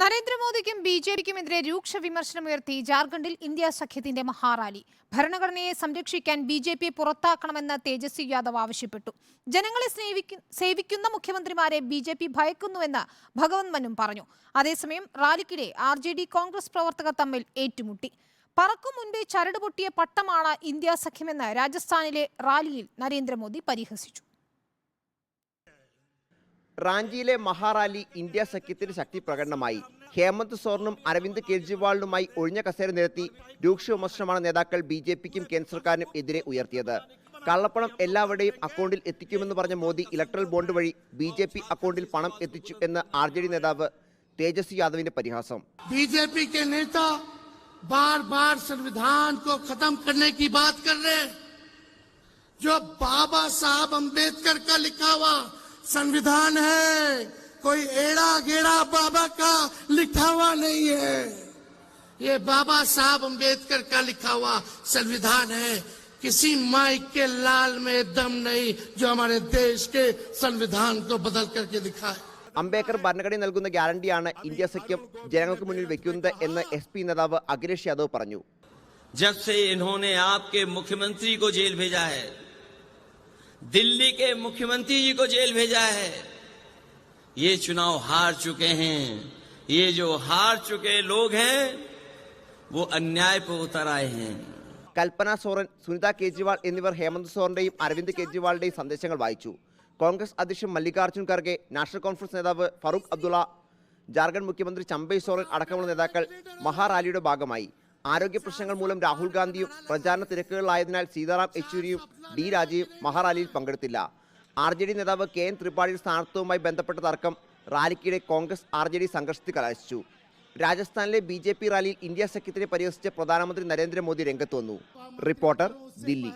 നരേന്ദ്രമോദിക്കും B J പിക്കുമെതിരെ രൂക്ഷ വിമർശനമുയർത്തി ജാർഖണ്ഡിൽ India സഖ്യത്തിന്റെ മഹാറാലി. ഭരണഘടനയെ സംരക്ഷിക്കാൻ ബി ജെ പിയെ പുറത്താക്കണമെന്ന് തേജസ്വി യാദവ് ആവശ്യപ്പെട്ടു. ജനങ്ങളെ സേവിക്കുന്ന മുഖ്യമന്ത്രിമാരെ ബി ജെ പി ഭയക്കുന്നുവെന്ന് ഭഗവത് മനും പറഞ്ഞു. അതേസമയം റാലിക്കിടെ ആർ ജെ ഡി കോൺഗ്രസ് പ്രവർത്തകർ തമ്മിൽ ഏറ്റുമുട്ടി. പറക്കും മുൻപേ ചരട് പൊട്ടിയ പട്ടമാണ് ഇന്ത്യ സഖ്യമെന്ന് രാജസ്ഥാനിലെ റാലിയിൽ നരേന്ദ്രമോദി പരിഹസിച്ചു. റാഞ്ചിയിലെ മഹാറാലി ഇന്ത്യ സഖ്യത്തിന് ശക്തി പ്രകടനമായി. ഹേമന്ത് സോറിനും അരവിന്ദ് കെജ്രിവാളിനുമായി ഒഴിഞ്ഞ കസേര നിരത്തി രൂക്ഷ വിമർശനമാണ് നേതാക്കൾ ബി ജെ പിക്കും കേന്ദ്ര സർക്കാരിനും എതിരെ ഉയർത്തിയത്. കള്ളപ്പണം എല്ലാവരുടെയും അക്കൗണ്ടിൽ എത്തിക്കുമെന്ന് പറഞ്ഞ മോദി ഇലക്ട്രൽ ബോണ്ട് വഴി ബി ജെ പി അക്കൗണ്ടിൽ പണം എത്തിച്ചു എന്ന് ആർ ജെ ഡി നേതാവ് തേജസ്വി യാദവിന്റെ പരിഹാസം. ബി ജെ പി बार ബാർ ബാർ സംവിധാൻ കോ ഖത്തം കരനെ കി ബാത് കർ जो बाबा साहब अंबेडकर का लिखा हुआ संविधान है कोई एड़ा गेड़ा बाबा का लिखा हुआ नहीं है ये बाबा साहब अंबेडकर का लिखा हुआ संविधान है किसी माइक के लाल में दम नहीं जो हमारे देश के संविधान को बदल करके दिखा है അംബേദ്കർ ഭരണഘടന നൽകുന്ന ഗ്യാരണ്ടിയാണ് ഇന്ത്യ സഖ്യം ജനങ്ങൾക്ക് മുന്നിൽ വെക്കുന്നത് എന്ന് എസ് പി നേതാവ് അഖിലേഷ് യാദവ് പറഞ്ഞു जब से इन्होंने आपके मुख्यमंत्री को जेल भेजा है दिल्ली के मुख्यमंत्री जी को जेल भेजा है ये चुनाव हार चुके हैं ये जो हार चुके लोग हैं वो अन्याय पर उतर आए हैं കൽപ്പന സോറൻ സുനിത കേജ്രിവാൾ എന്നിവർ ഹേമന്ത് സോറന്റെയും അരവിന്ദ് കെജ്രിവാളിന്റെയും സന്ദേശങ്ങൾ വായിച്ചു കോൺഗ്രസ് അധ്യക്ഷൻ മല്ലികാർജ്ജുൻ ഖർഗെ നാഷണൽ കോൺഫറൻസ് നേതാവ് ഫറൂഖ് അബ്ദുള്ള ജാർഖണ്ഡ് മുഖ്യമന്ത്രി ചമ്പൈ സോറൻ അടക്കമുള്ള നേതാക്കൾ മഹാറാലിയുടെ ഭാഗമായി ആരോഗ്യ പ്രശ്നങ്ങൾ മൂലം രാഹുൽ ഗാന്ധിയും പ്രചാരണ തിരക്കുകളിലായതിനാൽ സീതാറാം യെച്ചൂരിയും ഡി രാജയും മഹാറാലിയിൽ പങ്കെടുത്തില്ല. ആർ ജെ ഡി നേതാവ് കെ എൻ ത്രിപാഠിയുടെ സ്ഥാനാർത്ഥവുമായി ബന്ധപ്പെട്ട തർക്കം റാലിക്കിടെ കോൺഗ്രസ് ആർ ജെ ഡി സംഘർഷത്തിൽ കലാശിച്ചു. രാജസ്ഥാനിലെ ബി ജെ പി റാലിയിൽ ഇന്ത്യ സഖ്യത്തിനെ പരിഹസിച്ച് പ്രധാനമന്ത്രി നരേന്ദ്രമോദി രംഗത്ത് വന്നു. റിപ്പോർട്ടർ ദില്ലി.